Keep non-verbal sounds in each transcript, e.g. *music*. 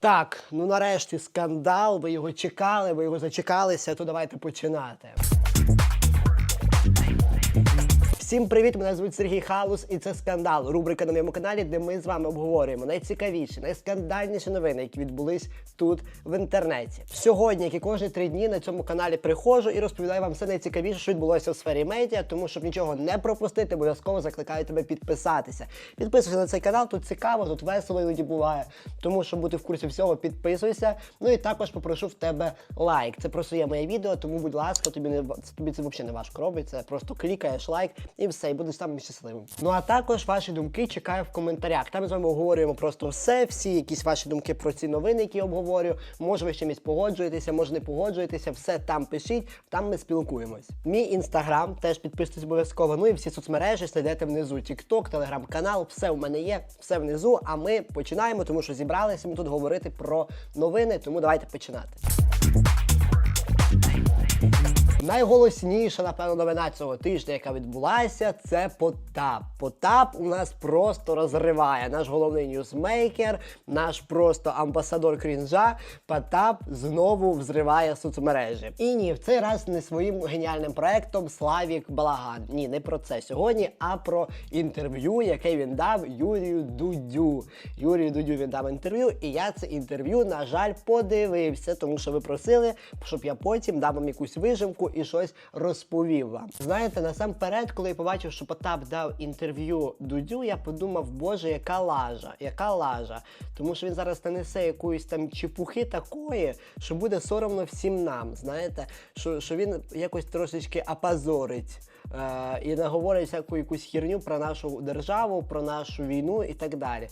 Так, ну нарешті скандал. Ви його чекали, ви його зачекалися, то давайте починати. Всім привіт! Мене звуть Сергій Халус, і це скандал. Рубрика на моєму каналі, де ми з вами обговорюємо найцікавіші, найскандальніші новини, які відбулись тут в інтернеті. Сьогодні, як і кожні три дні, на цьому каналі приходжу і розповідаю вам все найцікавіше, що відбулося в сфері медіа. Тому щоб нічого не пропустити, обов'язково закликаю тебе підписатися. Підписуйся на цей канал, тут цікаво, тут весело іноді буває. Тому щоб бути в курсі всього, підписуйся. Ну і також попрошу в тебе лайк. Це просто є моє відео, тому, будь ласка, тобі не тобі це взагалі не важко робиться. Просто клікаєш лайк і все, і будеш самим щасливим. Ну а також ваші думки чекаю в коментарях. Там з вами обговорюємо просто все, всі якісь ваші думки про ці новини, які я обговорюю. Може, ви з чимось погоджуєтеся, може не погоджуєтеся, все там пишіть, там ми спілкуємось. Мій інстаграм теж підписуйтесь обов'язково. Ну і всі соцмережі знайдете внизу. Тікток, телеграм-канал, все в мене є, все внизу. А ми починаємо, тому що зібралися ми тут говорити про новини. Тому давайте починати. Найголосніша, напевно, новина цього тижня, яка відбулася, це Потап. Потап у нас просто розриває. Наш головний ньюсмейкер, наш просто амбасадор крінжа. Потап знову взриває соцмережі. І ні, в цей раз не своїм геніальним проектом Славік Балаган. Ні, не про це сьогодні, а про інтерв'ю, яке він дав Юрію Дудю. Юрію Дудю він дав інтерв'ю, і я це інтерв'ю, на жаль, подивився, тому що ви просили, щоб я потім дав вам якусь вижимку і щось розповів вам. Знаєте, насамперед, коли я побачив, що Потап дав інтерв'ю Дудю, я подумав, боже, яка лажа, яка лажа. Тому що він зараз нанесе якоїсь там чепухи такої, що буде соромно всім нам. Знаєте, що, що він якось трошечки апазорить. Е, і наговорить всяку якусь херню про нашу державу, про нашу війну і так далі.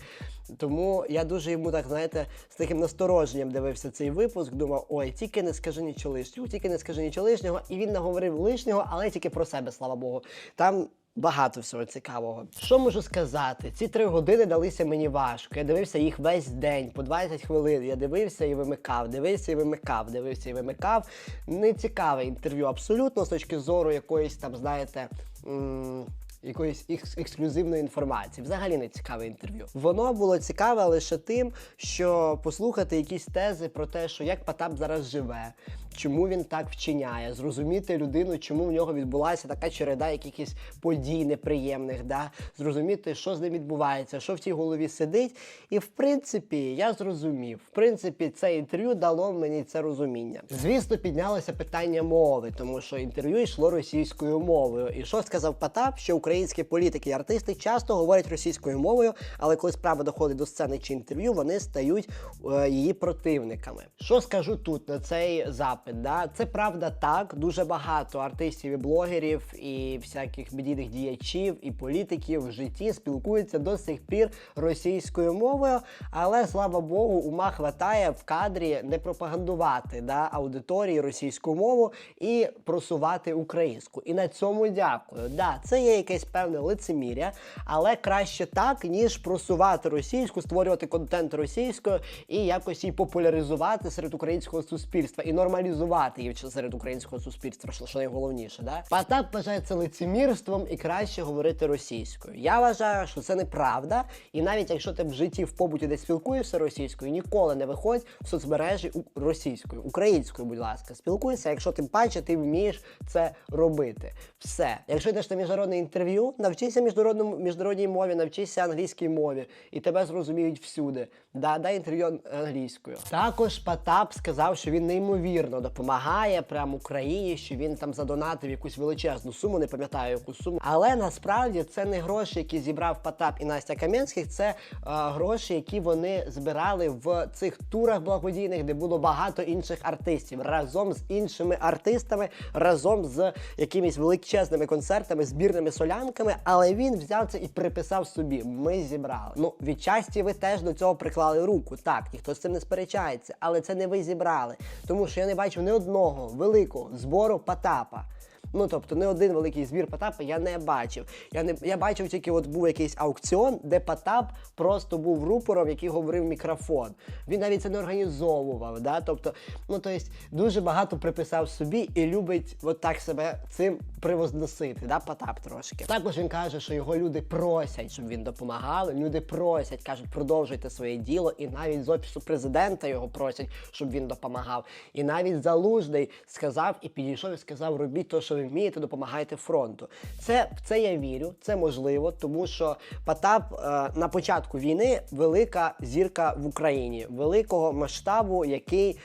Тому я дуже йому так, знаєте, з таким настороженням дивився цей випуск. Думав, ой, тільки не скажи нічого лишнього, тільки не скажи нічого лишнього. І він наговорив лишнього, але тільки про себе, слава Богу. Там Багато всього цікавого. Що можу сказати? Ці три години далися мені важко. Я дивився їх весь день, по 20 хвилин. Я дивився і вимикав, дивився і вимикав, дивився і вимикав. Не цікаве інтерв'ю абсолютно з точки зору якоїсь там, знаєте. м- Якоїсь екс- ексклюзивної інформації, взагалі не цікаве інтерв'ю. Воно було цікаве лише тим, що послухати якісь тези про те, що як Потап зараз живе, чому він так вчиняє, зрозуміти людину, чому в нього відбулася така череда якихось подій неприємних, да? зрозуміти, що з ним відбувається, що в тій голові сидить. І в принципі, я зрозумів. В принципі, це інтерв'ю дало мені це розуміння. Звісно, піднялося питання мови, тому що інтерв'ю йшло російською мовою. І що сказав Потап, що українські політики і артисти часто говорять російською мовою, але коли справа доходить до сцени чи інтерв'ю, вони стають е, її противниками. Що скажу тут на цей запит? Да? Це правда так. Дуже багато артистів і блогерів, і всяких медійних діячів і політиків в житті спілкуються до сих пір російською мовою, але слава Богу, ума хватає в кадрі не пропагандувати да, аудиторії російську мову і просувати українську. І на цьому дякую. Да, це є якесь певне лицеміря, але краще так, ніж просувати російську, створювати контент російською і якось її популяризувати серед українського суспільства і нормалізувати її серед українського суспільства, що найголовніше. Да? Потап вважає це лицемірством і краще говорити російською. Я вважаю, що це неправда, і навіть якщо ти в житті в побуті десь спілкуєшся російською, ніколи не виходь в соцмережі російською, українською, будь ласка, спілкуйся, якщо тим паче ти вмієш це робити. Все. Якщо йдеш на міжнародне інтерв'ю, навчися міжнародному міжнародній мові, навчися англійській мові, і тебе зрозуміють всюди. Да, дай інтерв'ю англійською. Також Потап сказав, що він неймовірно допомагає прямо Україні, що він там задонатив якусь величезну суму, не пам'ятаю яку суму. Але насправді це не гроші, які зібрав Потап і Настя Кам'янських, це е, гроші, які вони збирали в цих турах благодійних, де було багато інших артистів разом з іншими артистами, разом з якимись величезними концертами, збірними солянками. Але він взяв це і приписав собі. Ми зібрали. Ну відчасті ви теж до цього приклали руку. Так, ніхто з цим не сперечається, але це не ви зібрали, тому що я не бачив не одного великого збору Потапа. Ну тобто, не один великий збір Потапа я не бачив. Я не я бачив тільки, от був якийсь аукціон, де Потап просто був рупором, який говорив мікрофон. Він навіть це не організовував. Да? Тобто, ну тобто, дуже багато приписав собі і любить от так себе цим привозносити. Да? Потап трошки. Також він каже, що його люди просять, щоб він допомагав. Люди просять, кажуть, продовжуйте своє діло, і навіть з офісу президента його просять, щоб він допомагав. І навіть залужний сказав і підійшов і сказав: робіть те, що ви вмієте, допомагайте фронту. Це в це я вірю, це можливо, тому що Потап е, на початку війни велика зірка в Україні, великого масштабу, який е,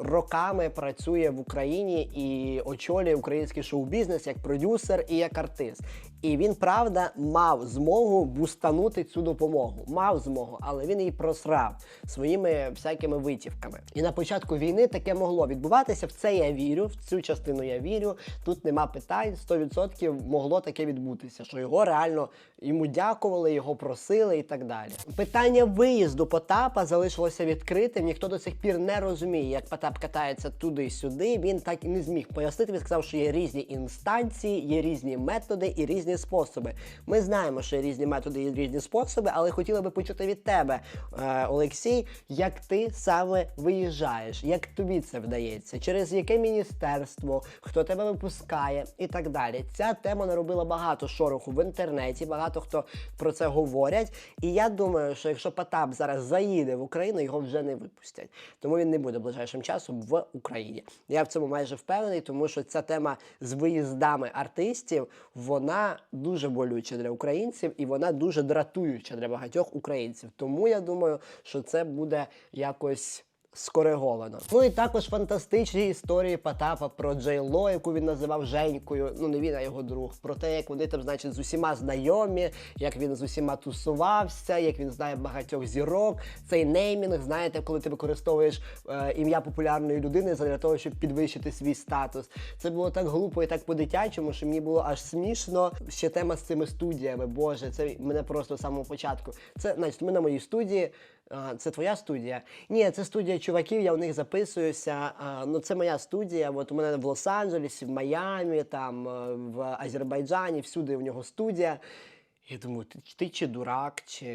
роками працює в Україні і очолює український шоу-бізнес як продюсер і як артист. І він правда мав змогу бустанути цю допомогу. Мав змогу, але він її просрав своїми всякими витівками. І на початку війни таке могло відбуватися. В це я вірю, в цю частину я вірю. Тут нема питань. 100% могло таке відбутися, що його реально йому дякували, його просили і так далі. Питання виїзду Потапа залишилося відкритим. Ніхто до сих пір не розуміє, як Потап катається туди-сюди. Він так і не зміг пояснити. Він сказав, що є різні інстанції, є різні методи і різні способи. Ми знаємо, що різні методи і різні способи, але хотіли би почути від тебе, е, Олексій, як ти саме виїжджаєш, як тобі це вдається, через яке міністерство, хто тебе випускає і так далі. Ця тема наробила багато шороху в інтернеті, багато хто про це говорять. І я думаю, що якщо Потап зараз заїде в Україну, його вже не випустять. Тому він не буде ближайшим часом в Україні. Я в цьому майже впевнений, тому що ця тема з виїздами артистів вона дуже болюча для українців і вона дуже дратуюча для багатьох українців. Тому я думаю, що це буде якось. Скориговано. Ну і також фантастичні історії Потапа про Джей Ло, яку він називав Женькою. Ну не він, а його друг. Про те, як вони там, значить, з усіма знайомі, як він з усіма тусувався, як він знає багатьох зірок. Цей неймінг, знаєте, коли ти використовуєш е, ім'я популярної людини для того, щоб підвищити свій статус. Це було так глупо і так по-дитячому, що мені було аж смішно. Ще тема з цими студіями. Боже, це мене просто з самого початку. Це значить, ми на моїй студії. Це твоя студія? Ні, це студія чуваків, я у них записуюся. Ну, це моя студія. От у мене в Лос-Анджелесі, в Майамі, там е, в Азербайджані, всюди в нього студія. Я думаю, ти, ти чи дурак, чи,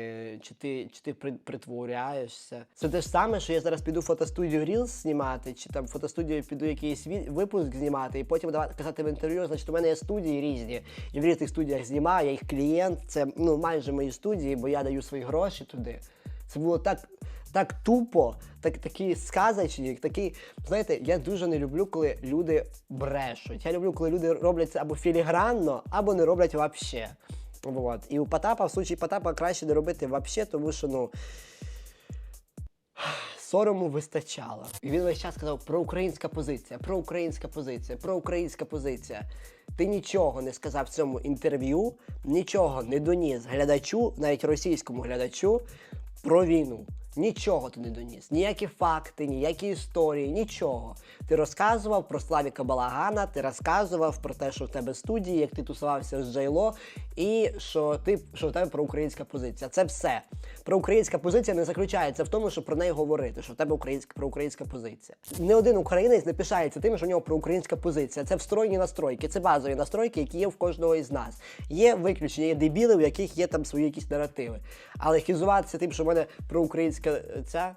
чи ти, чи ти при- притворяєшся. Це те ж саме, що я зараз піду фотостудію Reels знімати, чи там фотостудію піду якийсь випуск знімати, і потім давати казати в інтерв'ю, значить, у мене є студії різні. І в різних студіях знімаю, я їх клієнт. Це ну майже мої студії, бо я даю свої гроші туди. Це було так, так тупо, так, такі сказочні, такі. Знаєте, я дуже не люблю, коли люди брешуть. Я люблю, коли люди роблять це або філігранно, або не роблять вообще. Вот. І у Потапа, в случаї Потапа краще не робити вообще, тому що, ну. Сорому вистачало. І він весь час сказав про українська позиція, про українська позиція, про українська позиція. Ти нічого не сказав в цьому інтерв'ю, нічого не доніс глядачу, навіть російському глядачу, про війну. Нічого ти не доніс. Ніякі факти, ніякі історії, нічого. Ти розказував про Славіка Балагана, ти розказував про те, що в тебе студії, як ти тусувався з Джейло, і що ти що в тебе про українська позиція. Це все. Про українська позиція не заключається в тому, щоб про неї говорити, що в тебе українська про українська позиція. Не один українець не пишається тим, що в нього про українська позиція. Це встроєні настройки, це базові настройки, які є в кожного із нас. Є виключення, є дебіли, у яких є там свої якісь наративи. Але хізуватися тим, що в мене про українська ця.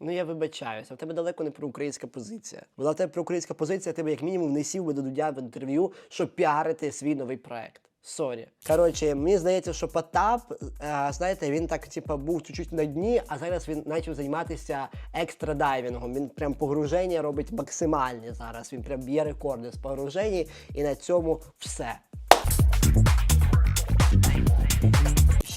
Ну я вибачаюся, в тебе далеко не про українська позиція. Була в тебе про українська позиція, тебе як мінімум не сів би до Дудя в інтерв'ю, щоб піарити свій новий проект. Сорі. Коротше, мені здається, що Потап, е, знаєте, він так типа був чуть-чуть на дні, а зараз він почав займатися екстрадайвінгом. Він прям погруження робить максимальні зараз. Він прям б'є рекорди з погружень, і на цьому все.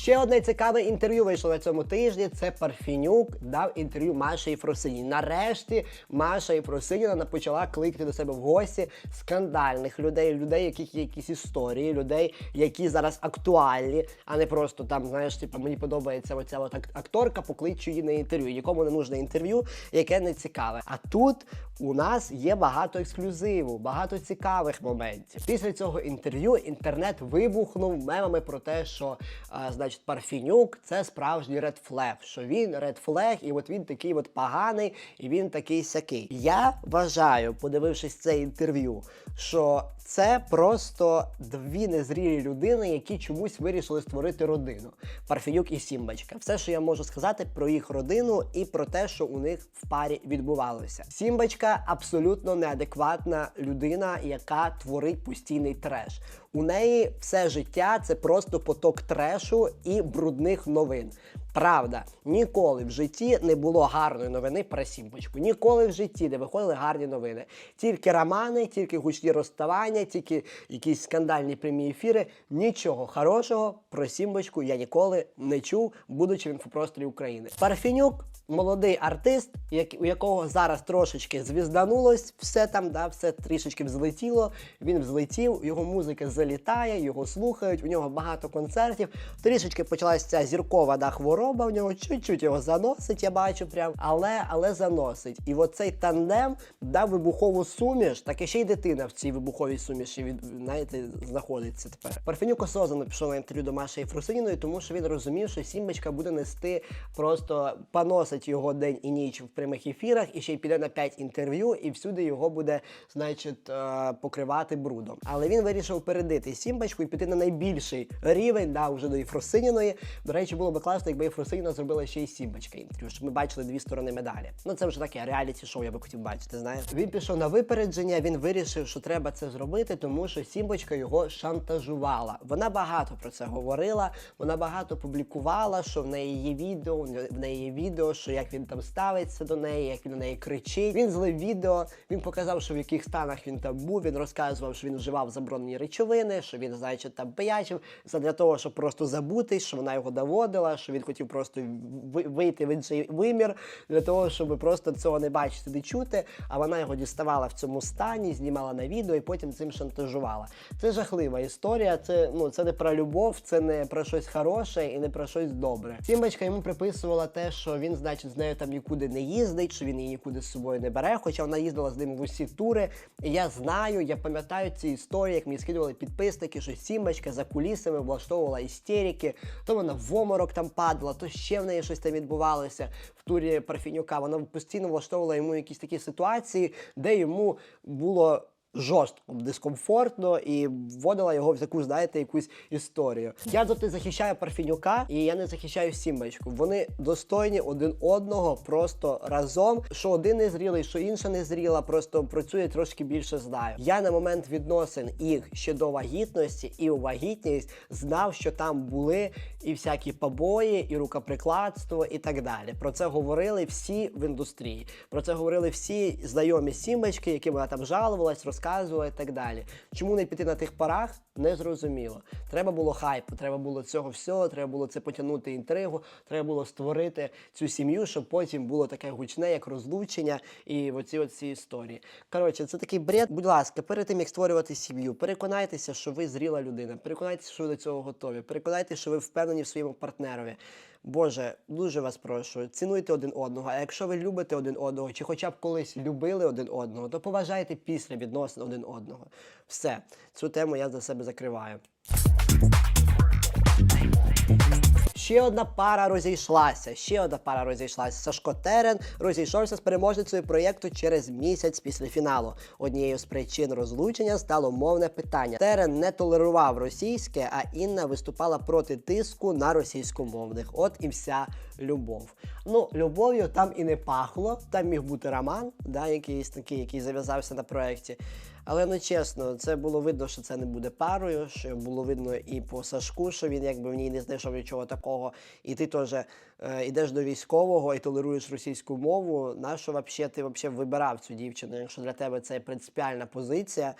Ще одне цікаве інтерв'ю вийшло на цьому тижні. Це Парфінюк дав інтерв'ю Маші Єфросині. Нарешті Маша Єфросиніна почала кликати до себе в гості скандальних людей, людей, яких є якісь історії, людей, які зараз актуальні, а не просто там, знаєш, типу, мені подобається оця от акторка, покличу її на інтерв'ю. Нікому не нужне інтерв'ю, яке не цікаве. А тут у нас є багато ексклюзиву, багато цікавих моментів. Після цього інтерв'ю інтернет вибухнув мемами про те, що а, значить, значить, Парфінюк це справжній ред флег, що він ред флег, і от він такий от поганий, і він такий сякий. Я вважаю, подивившись це інтерв'ю, що це просто дві незрілі людини, які чомусь вирішили створити родину. Парфінюк і Сімбачка. Все, що я можу сказати про їх родину і про те, що у них в парі відбувалося. Сімбачка абсолютно неадекватна людина, яка творить постійний треш. У неї все життя це просто поток трешу і брудних новин. Правда, ніколи в житті не було гарної новини про Сімбочку. Ніколи в житті не виходили гарні новини. Тільки романи, тільки гучні розставання, тільки якісь скандальні прямі ефіри. Нічого хорошого про Сімбочку я ніколи не чув, будучи в інфопросторі України. Парфінюк молодий артист, як, у якого зараз трошечки звізданулось, все там, да, все трішечки взлетіло. Він взлетів, його музика залітає, його слухають, у нього багато концертів. Трішечки почалася ця зіркова да, хвороба, у нього чуть-чуть його заносить, я бачу прям, але, але заносить. І оцей тандем дав вибухову суміш, так і ще й дитина в цій вибуховій суміші від, знаєте, знаходиться тепер. Парфенюк осознанно пішов на інтерв'ю до Маші Єфросиніної, тому що він розумів, що Сімбочка буде нести просто поносить його день і ніч в прямих ефірах, і ще й піде на 5 інтерв'ю, і всюди його буде, значить, е, покривати брудом. Але він вирішив передити Сімбочку і піти на найбільший рівень, да, вже до Єфросиніної. До речі, було б класно, якби Єфросиніна зробила ще й Сімбочка інтерв'ю, щоб ми бачили дві сторони медалі. Ну це вже таке реаліті шоу, я би хотів бачити. Знаєш, він пішов на випередження. Він вирішив, що треба це зробити, тому що Сімбочка його шантажувала. Вона багато про це говорила. Вона багато публікувала, що в неї є відео, в неї є відео, що як він там ставиться до неї, як він на неї кричить. Він злив відео. Він показав, що в яких станах він там був. Він розказував, що він вживав заборонені речовини, що він, значить, там пиячив для того, щоб просто забути, що вона його доводила, що він хотів просто вийти в інший вимір для того, щоб просто цього не бачити, не чути. А вона його діставала в цьому стані, знімала на відео і потім цим шантажувала. Це жахлива історія. Це ну це не про любов, це не про щось хороше і не про щось добре. Сімбочка йому приписувала те, що він, значить, з нею там нікуди не їздить, що він її нікуди з собою не бере. Хоча вона їздила з ним в усі тури. І я знаю, я пам'ятаю ці історії, як мені скидували підписники, що Сімбочка за кулісами влаштовувала істерики, то вона в оморок там падала, то ще в неї щось там відбувалося в турі Парфінюка. Вона постійно влаштовувала йому якісь такі ситуації, де йому було. Жорстко, дискомфортно і вводила його в таку, знаєте, якусь історію. Я не захищаю Парфінюка і я не захищаю Сімбочку. Вони достойні один одного просто разом. Що один не зрілий, що інша не зріла, просто працює трошки більше знаю. Я на момент відносин їх ще до вагітності і у вагітність знав, що там були і всякі побої, і рукоприкладство, і так далі. Про це говорили всі в індустрії. Про це говорили всі знайомі сімбочки, які вона там жалувалась, розказувала і так далі. Чому не піти на тих парах? Не зрозуміло. Треба було хайпу, треба було цього всього, треба було це потягнути інтригу, треба було створити цю сім'ю, щоб потім було таке гучне, як розлучення, і оці оці історії. Коротше, це такий бред. Будь ласка, перед тим як створювати сім'ю, переконайтеся, що ви зріла людина. Переконайтеся, що ви до цього готові. Переконайтеся, що ви впевнені в своєму партнерові. Боже, дуже вас прошу, цінуйте один одного. А якщо ви любите один одного, чи хоча б колись любили один одного, то поважайте після відносин один одного. Все, цю тему я за себе закриваю. Ще одна пара розійшлася. Ще одна пара розійшлася. Сашко Терен розійшовся з переможницею проєкту через місяць після фіналу. Однією з причин розлучення стало мовне питання. Терен не толерував російське, а Інна виступала проти тиску на російськомовних. От і вся любов. Ну, любов'ю там і не пахло. Там міг бути роман, да, якийсь такий, який зав'язався на проєкті. Але ну чесно, це було видно, що це не буде парою. Що було видно і по Сашку, що він якби в ній не знайшов нічого такого. І ти теж е, йдеш до військового і толеруєш російську мову. Нащо вообще ти вообще вибирав цю дівчину? Якщо для тебе це принципіальна позиція.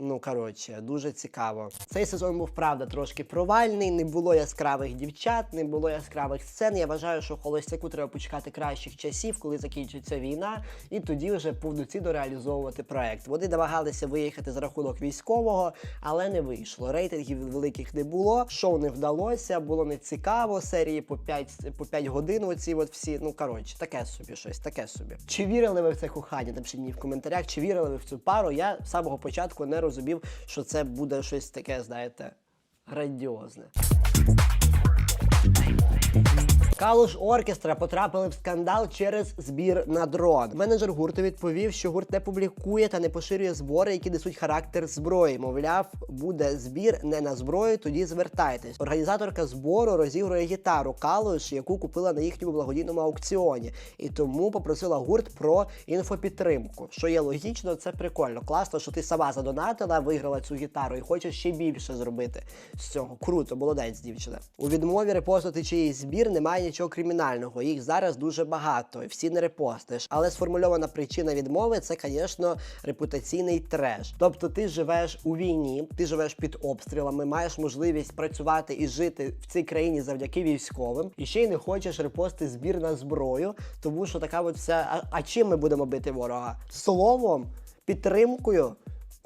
Ну коротше, дуже цікаво. Цей сезон був правда трошки провальний. Не було яскравих дівчат, не було яскравих сцен. Я вважаю, що холостяку треба почекати кращих часів, коли закінчиться війна, і тоді вже повноцінно реалізовувати проект. Вони намагалися виїхати за рахунок військового, але не вийшло. Рейтингів великих не було. Шоу не вдалося, було не цікаво. Серії по 5, по 5 годин. Оці от всі. Ну коротше, таке собі щось, таке собі. Чи вірили ви в це кохання? Напишіть мені в коментарях, чи вірили ви в цю пару? Я з самого початку не розумів, що це буде щось таке, знаєте, грандіозне. Калуш Оркестра потрапили в скандал через збір на дрон. Менеджер гурту відповів, що гурт не публікує та не поширює збори, які несуть характер зброї. Мовляв, буде збір не на зброю, тоді звертайтесь. Організаторка збору розігрує гітару Калуш, яку купила на їхньому благодійному аукціоні, і тому попросила гурт про інфопідтримку. Що є логічно, це прикольно. Класно, що ти сама задонатила, виграла цю гітару і хочеш ще більше зробити з цього. Круто, молодець, дівчина. У відмові репостити чиїсь збір немає нічого кримінального. Їх зараз дуже багато, і всі не репостиш. Але сформульована причина відмови це, звісно, репутаційний треш. Тобто, ти живеш у війні, ти живеш під обстрілами, маєш можливість працювати і жити в цій країні завдяки військовим, і ще й не хочеш репости збір на зброю, тому що така от вся. А, а чим ми будемо бити ворога? Словом, підтримкою.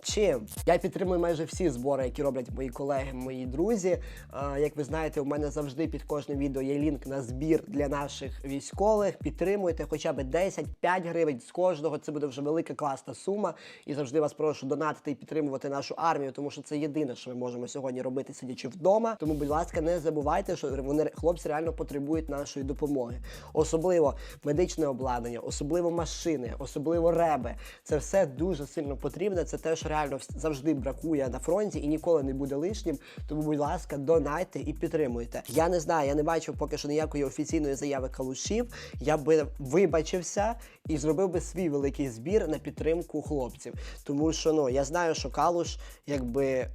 Чим? Я підтримую майже всі збори, які роблять мої колеги, мої друзі. Е, як ви знаєте, у мене завжди під кожним відео є лінк на збір для наших військових. Підтримуйте хоча б 10-5 гривень з кожного. Це буде вже велика класна сума. І завжди вас прошу донатити і підтримувати нашу армію, тому що це єдине, що ми можемо сьогодні робити, сидячи вдома. Тому, будь ласка, не забувайте, що вони хлопці реально потребують нашої допомоги. Особливо медичне обладнання, особливо машини, особливо реби. Це все дуже сильно потрібно. Це те, що реально завжди бракує на фронті і ніколи не буде лишнім. Тому, будь ласка, донайте і підтримуйте. Я не знаю, я не бачив поки що ніякої офіційної заяви калушів. Я би вибачився і зробив би свій великий збір на підтримку хлопців. Тому що ну я знаю, що калуш якби.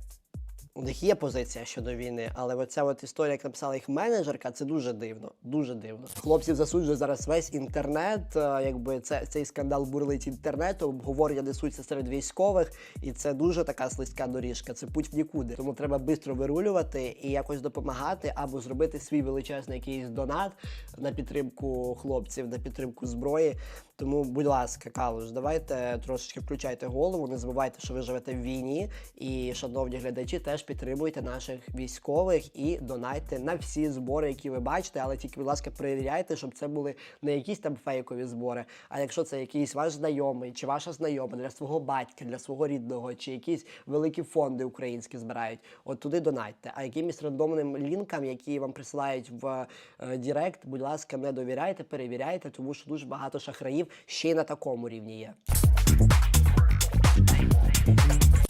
У них є позиція щодо війни, але оця от історія, як написала їх менеджерка, це дуже дивно. Дуже дивно. Хлопців засуджує зараз весь інтернет. е, Якби це цей скандал бурлить інтернету, обговорення несуться серед військових, і це дуже така слизька доріжка. Це путь в нікуди. Тому треба швидко вирулювати і якось допомагати, або зробити свій величезний якийсь донат на підтримку хлопців, на підтримку зброї. Тому, будь ласка, Калуш, давайте трошечки включайте голову. Не забувайте, що ви живете в війні. І, шановні глядачі, теж підтримуйте наших військових і донайте на всі збори, які ви бачите. Але тільки, будь ласка, перевіряйте, щоб це були не якісь там фейкові збори. А якщо це якийсь ваш знайомий чи ваша знайома для свого батька, для свого рідного, чи якісь великі фонди українські збирають, от туди донайте. А якимось рандомним лінкам, які вам присилають в е, Дірект, будь ласка, не довіряйте, перевіряйте, тому що дуже багато шахраїв ще й на такому рівні є.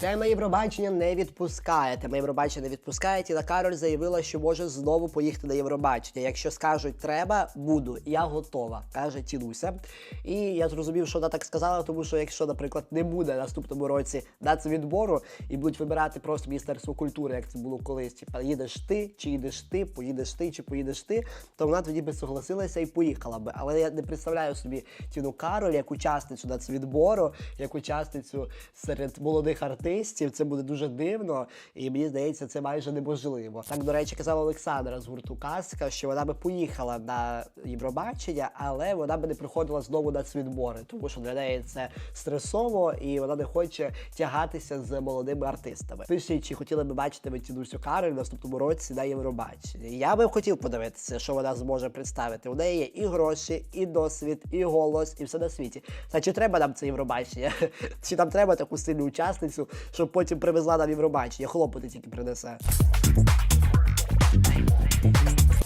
Тема Євробачення не відпускає. Тема Євробачення не відпускає. Тіна Кароль заявила, що може знову поїхати на Євробачення. Якщо скажуть треба, буду. Я готова, каже Тінуся. І я зрозумів, що вона так сказала, тому що якщо, наприклад, не буде наступному році нацвідбору і будуть вибирати просто міністерство культури, як це було колись, типа їдеш ти, чи їдеш ти, поїдеш ти, чи поїдеш ти, то вона тоді би согласилася і поїхала би. Але я не представляю собі Тіну Кароль як учасницю нацвідбору, як учасницю серед молодих артистів. Це буде дуже дивно, і мені здається, це майже неможливо. Так, до речі, казала Олександра з гурту Казка, що вона би поїхала на Євробачення, але вона би не приходила знову на цвідбори, тому що для неї це стресово, і вона не хоче тягатися з молодими артистами. Пишіть, чи хотіли би бачити ви Тінусю Кароль в наступному році на Євробаченні. Я би хотів подивитися, що вона зможе представити. У неї є і гроші, і досвід, і голос, і все на світі. Та чи треба нам це Євробачення? *laughs* Чи нам треба таку сильну учасницю, щоб потім привезла нам Євробачення? Хлопоти тільки принесе.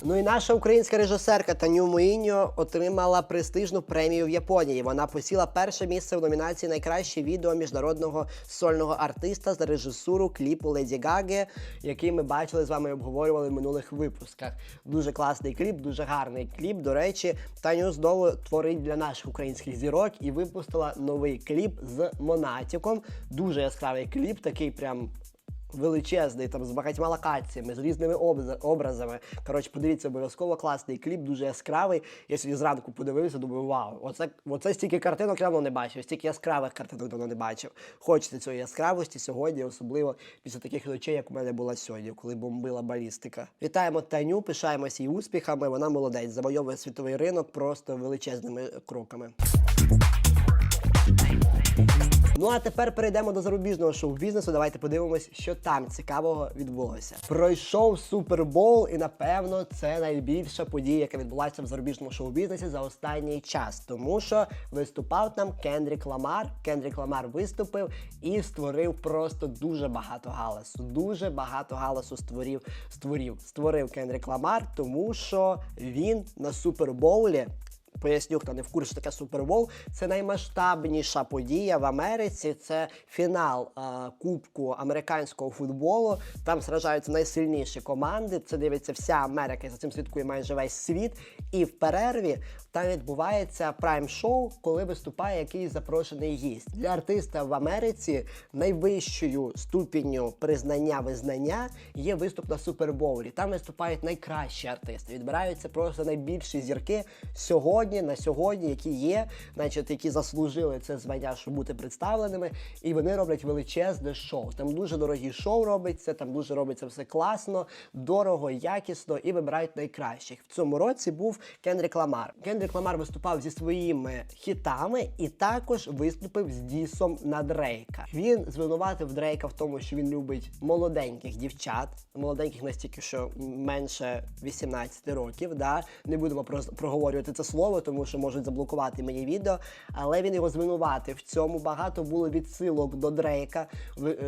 Ну і наша українська режисерка Таню Муїньо отримала престижну премію в Японії. Вона посіла перше місце в номінації Найкраще відео міжнародного сольного артиста за режисуру кліпу Леді Гаги, який ми бачили з вами і обговорювали в минулих випусках. Дуже класний кліп, дуже гарний кліп. До речі, Таню знову творить для наших українських зірок і випустила новий кліп з Монатіком. Дуже яскравий кліп, такий прям величезний, там з багатьма локаціями, з різними образами. Коротше, подивіться, обов'язково класний кліп, дуже яскравий. Я сьогодні зранку подивився, думаю, вау, оце, оце стільки картинок давно не бачив, стільки яскравих картинок давно не бачив. Хочеться цієї яскравості сьогодні, особливо після таких ночей, як у мене була сьогодні, коли бомбила балістика. Вітаємо Таню, пишаємося її успіхами. Вона молодець, завойовує світовий ринок просто величезними кроками. Ну а тепер перейдемо до зарубіжного шоу-бізнесу. Давайте подивимось, що там цікавого відбулося. Пройшов Супербол, і напевно це найбільша подія, яка відбулася в зарубіжному шоу-бізнесі за останній час. Тому що виступав там Кендрік Ламар. Кендрік Ламар виступив і створив просто дуже багато галасу. Дуже багато галасу створив, створив, створив Кендрік Ламар, тому що він на супербоулі. Поясню, хто не в курсі, таке Супербол. Це наймасштабніша подія в Америці. Це фінал е, Кубку американського футболу. Там сражаються найсильніші команди. Це дивиться вся Америка, і за цим слідкує майже весь світ. І в перерві там відбувається прайм-шоу, коли виступає якийсь запрошений гість. Для артиста в Америці найвищою ступінню признання визнання є виступ на супербоулі. Там виступають найкращі артисти. Відбираються просто найбільші зірки сьогодні, на сьогодні, які є, значить, які заслужили це звання, щоб бути представленими. І вони роблять величезне шоу. Там дуже дорогі шоу робиться, там дуже робиться все класно, дорого, якісно і вибирають найкращих. В цьому році був Кендрік Ламар. Кендрік Ламар виступав зі своїми хітами і також виступив з дісом на Дрейка. Він звинуватив Дрейка в тому, що він любить молоденьких дівчат, молоденьких настільки, що менше 18 років. Да? Не будемо про- проговорювати це слово, тому що можуть заблокувати мені відео. Але він його звинуватив. В цьому багато було відсилок до Дрейка.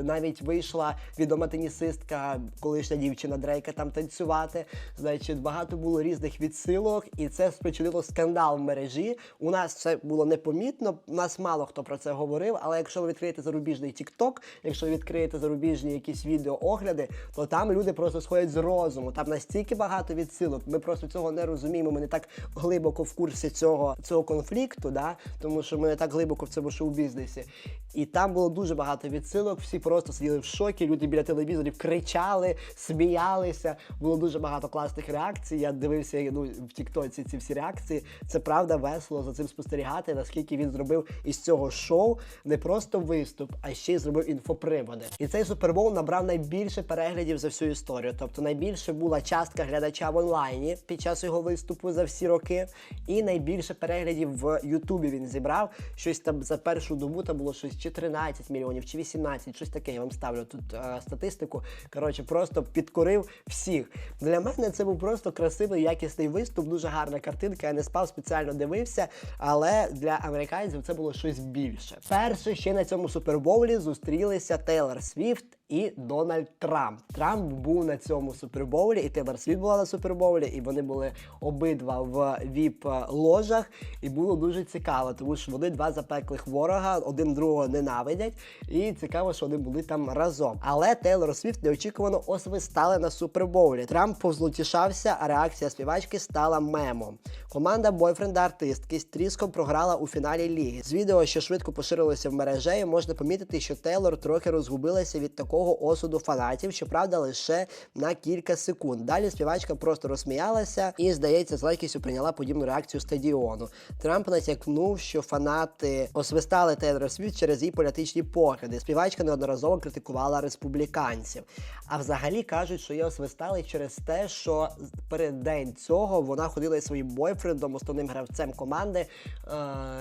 Навіть вийшла відома тенісистка, колишня дівчина Дрейка там танцювати. Значить, багато було різних відсилок, і це спричинило скандал в мережі. У нас це було непомітно. У нас мало хто про це говорив. Але якщо ви відкриєте зарубіжний TikTok, якщо ви відкриєте зарубіжні якісь відеоогляди, то там люди просто сходять з розуму. Там настільки багато відсилок. Ми просто цього не розуміємо. Ми не так глибоко в курсі цього, цього конфлікту, да? тому що ми не так глибоко в цьому шоу-бізнесі. І там було дуже багато відсилок. Всі просто сиділи в шокі. Люди біля телевізорів кричали, сміялися. Було дуже багато класних реакцій. Я дивився ну, в Тіктоці ці всі реакції. Це правда весело за цим спостерігати, наскільки він зробив із цього шоу не просто виступ, а ще й зробив інфоприводи. І цей супербол набрав найбільше переглядів за всю історію. Тобто найбільше була частка глядача в онлайні під час його виступу за всі роки, і найбільше переглядів в Ютубі він зібрав. Щось там за першу добу там було щось чи 13 мільйонів, чи 18, щось таке. Я вам ставлю тут е, статистику. Коротше, просто підкорив всіх. Для мене це був просто красивий, якісний виступ, дуже гарна картинка. Я не спав, спеціально дивився, але для американців це було щось більше. Перше ще на цьому супербоулі зустрілися Тейлор Свіфт. І Дональд Трамп. Трамп був на цьому супербоулі, і Тейлор Свіфт була на супербоулі, і вони були обидва в віп-ложах. І було дуже цікаво, тому що вони два запеклих ворога, один другого ненавидять. І цікаво, що вони були там разом. Але Тейлор Свіфт неочікувано освистали на супербоулі. Трамп повзлутішався, а реакція співачки стала мемом. Команда бойфренда артистки тріском програла у фіналі ліги. З відео, що швидко поширилося в мережею, можна помітити, що Тейлор трохи розгубилася від такого осуду фанатів, щоправда, лише на кілька секунд. Далі співачка просто розсміялася і, здається, з легкістю прийняла подібну реакцію стадіону. Трамп натякнув, що фанати освистали Тейлор Свіфт через її політичні погляди. Співачка неодноразово критикувала республіканців. А взагалі кажуть, що її освистали через те, що перед день цього вона ходила із своїм бойфрендом, основним гравцем команди, е,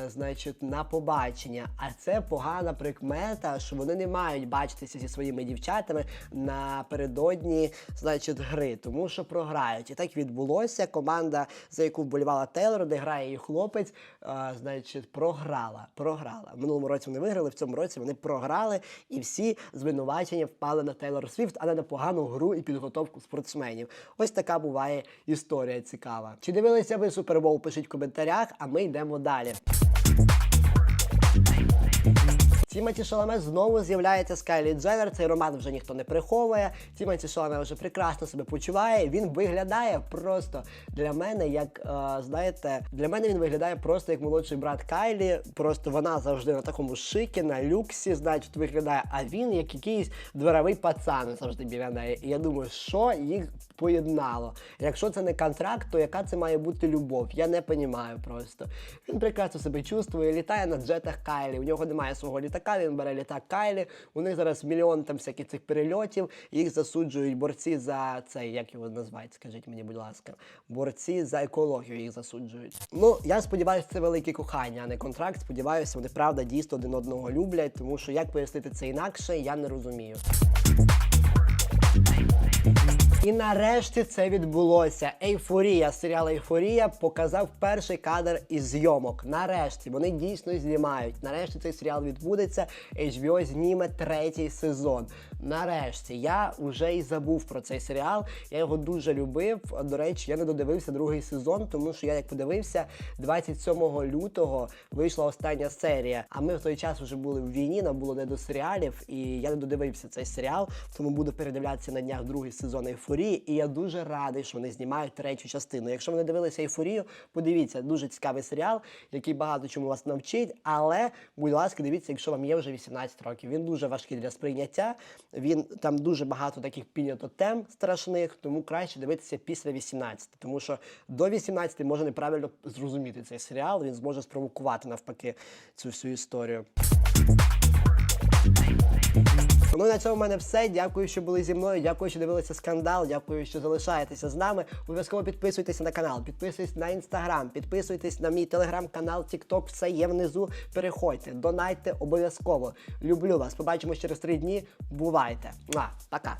значить, на побачення. А це погана прикмета, що вони не мають бачитися зі своїми дівчатами напередодні, значить, гри, тому що програють. І так відбулося. Команда, за яку вболівала Тейлор, де грає її хлопець, е, значить, програла. Програла. В минулому році вони виграли, в цьому році вони програли, і всі звинувачення впали на Тейлор Свіфт, а не на погану гру і підготовку спортсменів. Ось така буває історія цікава. Чи дивилися ви супербол? Пишіть в коментарях, а ми йдемо далі. Тімоті Шаламе знову з'являється з Кайлі Дженнер. Цей роман вже ніхто не приховує. Тімоті Шаламе вже прекрасно себе почуває. Він виглядає просто для мене, як е, знаєте, для мене він виглядає просто як молодший брат Кайлі. Просто вона завжди на такому шикі, на люксі, значить, виглядає. А він як якийсь дворовий пацан завжди біля неї. І я думаю, що їх поєднало. Якщо це не контракт, то яка це має бути любов? Я не розумію просто. Він прекрасно себе чувствує, літає на джетах Кайлі. У нього немає свого літака. Літака, він бере літак Кайлі. У них зараз мільйон там всяких цих перельотів. Їх засуджують борці за цей, як його називають, скажіть мені, будь ласка. Борці за екологію їх засуджують. Ну, я сподіваюся, це велике кохання, а не контракт. Сподіваюся, вони правда дійсно один одного люблять, тому що як пояснити це інакше, я не розумію. І нарешті це відбулося. Ейфорія, серіал Ейфорія показав перший кадр із зйомок. Нарешті вони дійсно знімають. Нарешті цей серіал відбудеться. HBO зніме третій сезон. Нарешті я вже і забув про цей серіал. Я його дуже любив. До речі, я не додивився другий сезон, тому що я як подивився, 27 лютого вийшла остання серія. А ми в той час вже були в війні, нам було не до серіалів, і я не додивився цей серіал, тому буду передивлятися на днях другий сезон ейфорії. І я дуже радий, що вони знімають третю частину. Якщо ви не дивилися ейфорію, подивіться, дуже цікавий серіал, який багато чому вас навчить. Але, будь ласка, дивіться, якщо вам є вже 18 років. Він дуже важкий для сприйняття. Він там дуже багато таких піднято тем страшних, тому краще дивитися після 18. Тому що до 18 може неправильно зрозуміти цей серіал. Він зможе спровокувати навпаки цю всю історію. Ну на цьому в мене все. Дякую, що були зі мною. Дякую, що дивилися скандал. Дякую, що залишаєтеся з нами. Обов'язково підписуйтесь на канал, підписуйтесь на інстаграм, підписуйтесь на мій телеграм-канал, Тікток. Все є внизу. Переходьте, донайте обов'язково. Люблю вас. Побачимось через три дні. Бувайте. Муа. Пока.